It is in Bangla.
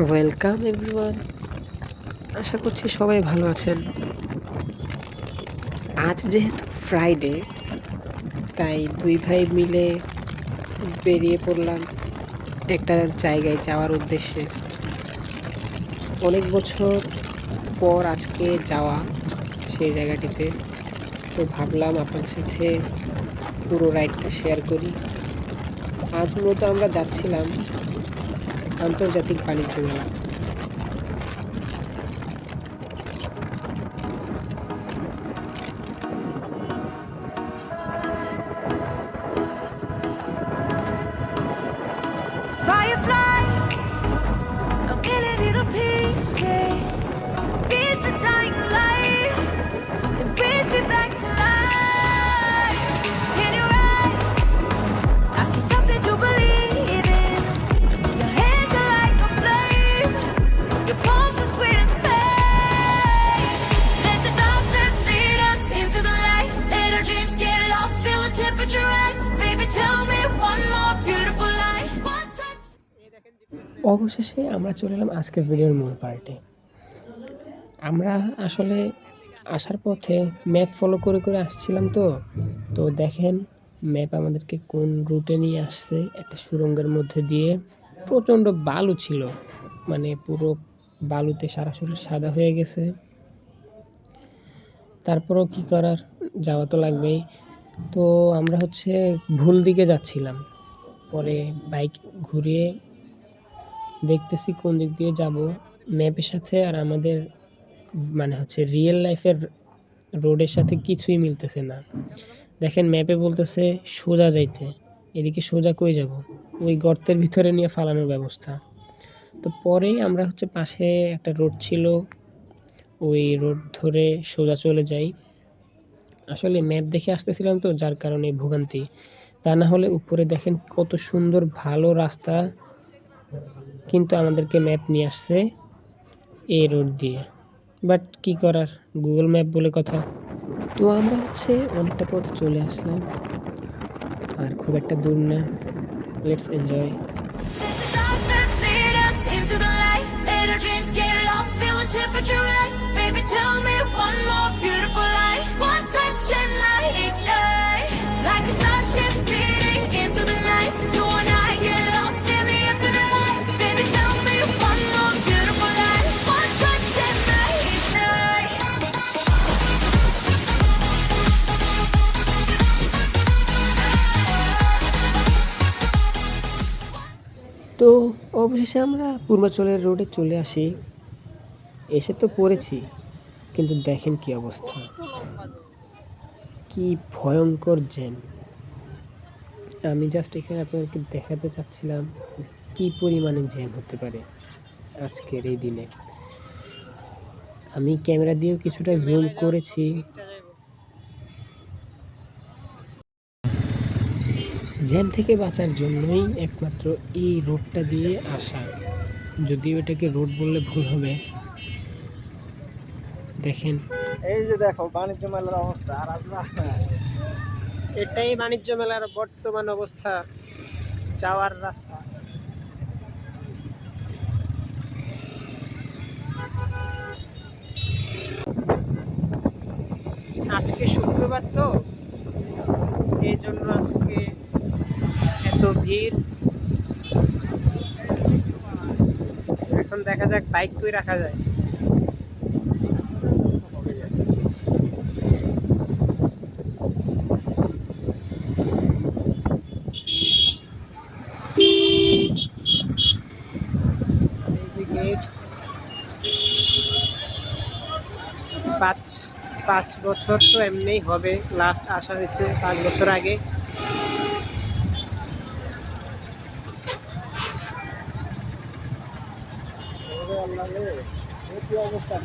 ওয়েলকাম এভরিওয়ান আশা করছি সবাই ভালো আছেন। আজ যেহেতু ফ্রাইডে তাই দুই ভাই মিলে বেরিয়ে পড়লাম একটা জায়গায় যাওয়ার উদ্দেশ্যে। অনেক বছর পর আজকে যাওয়া সেই জায়গাটিতে। তো ভাবলাম আপনার সাথে পুরো রাইডটা শেয়ার করি। আজ মূলত আমরা যাচ্ছিলাম আন্তর্জাতিক বাণিজ্য মেলা অবশেষে আমরা চলে এলাম আজকের ভিডিওর মূল পার্টে। আমরা আসলে আসার পথে ম্যাপ ফলো করে করে আসছিলাম তো। তো দেখেন ম্যাপ আমাদেরকে কোন রুটে নিয়ে আসছে, একটা সুরঙ্গের মধ্যে দিয়ে প্রচণ্ড বালু ছিল। মানে পুরো বালুতে সরাসরি সাদা হয়ে গেছে। তারপরও কি করার? যাওয়া তো লাগবেই। তো আমরা হচ্ছে ভুল দিকে যাচ্ছিলাম। পরে বাইক ঘুরিয়ে দেখতেছি কোন দিক দিয়ে যাব ম্যাপের সাথে আর আমাদের মানে হচ্ছে রিয়েল লাইফের রোডের সাথে কিছুই মিলতেছে না। দেখেন ম্যাপে বলতেছে সোজা যাইতে, এদিকে সোজা কই যাব? ওই গর্তের ভিতরে নিয়ে ফালানোর ব্যবস্থা। তো পরেই আমরা হচ্ছে পাশে একটা রোড ছিল, ওই রোড ধরে সোজা চলে যাই। আসলে ম্যাপ দেখে আসতেছিলাম তো, যার কারণে ভোগান্তি। তা না হলে উপরে দেখেন কত সুন্দর ভালো রাস্তা। কিন্তু আমাদেরকে ম্যাপ নিয়ে আসছে এ রোড দিয়ে। বাট কি করার? গুগল ম্যাপ বলে কথা। তো আমরা হচ্ছে অনেকটা পথ চলে আসলাম। আর খুব একটা দূর না। লেটস এনজয় তো অবশেষে আমরা পূর্বাচলের রোডে চলে আসি। এসে তো পড়েছি, কিন্তু দেখেন কি অবস্থা। কি ভয়ঙ্কর জ্যাম। আমি জাস্ট এখানে আপনাদেরকে দেখাতে চাচ্ছিলাম কী পরিমাণে জ্যাম হতে পারে আজকের এই দিনে। আমি ক্যামেরা দিয়েও কিছুটা জুম করেছি। জ্যাম থেকে বাঁচার জন্যই একমাত্র এই রোডটা দিয়ে আসা। যদিও এটাকে রোড বললে ভুল হবে। দেখেন। এই যে দেখো বাণিজ্য মেলার অবস্থা আর আমরা এটাই বাণিজ্য মেলার বর্তমান অবস্থা। যাওয়ার রাস্তা। আজকে শুক্রবার তো এই জন্য আজকে এত ভিড়। এখন দেখা যাক বাইক কই রাখা যায়। পাঁচ পাঁচ বছর তো এমনিই হবে। লাস্ট আসা হয়েছে পাঁচ বছর আগে। কি অবস্থা?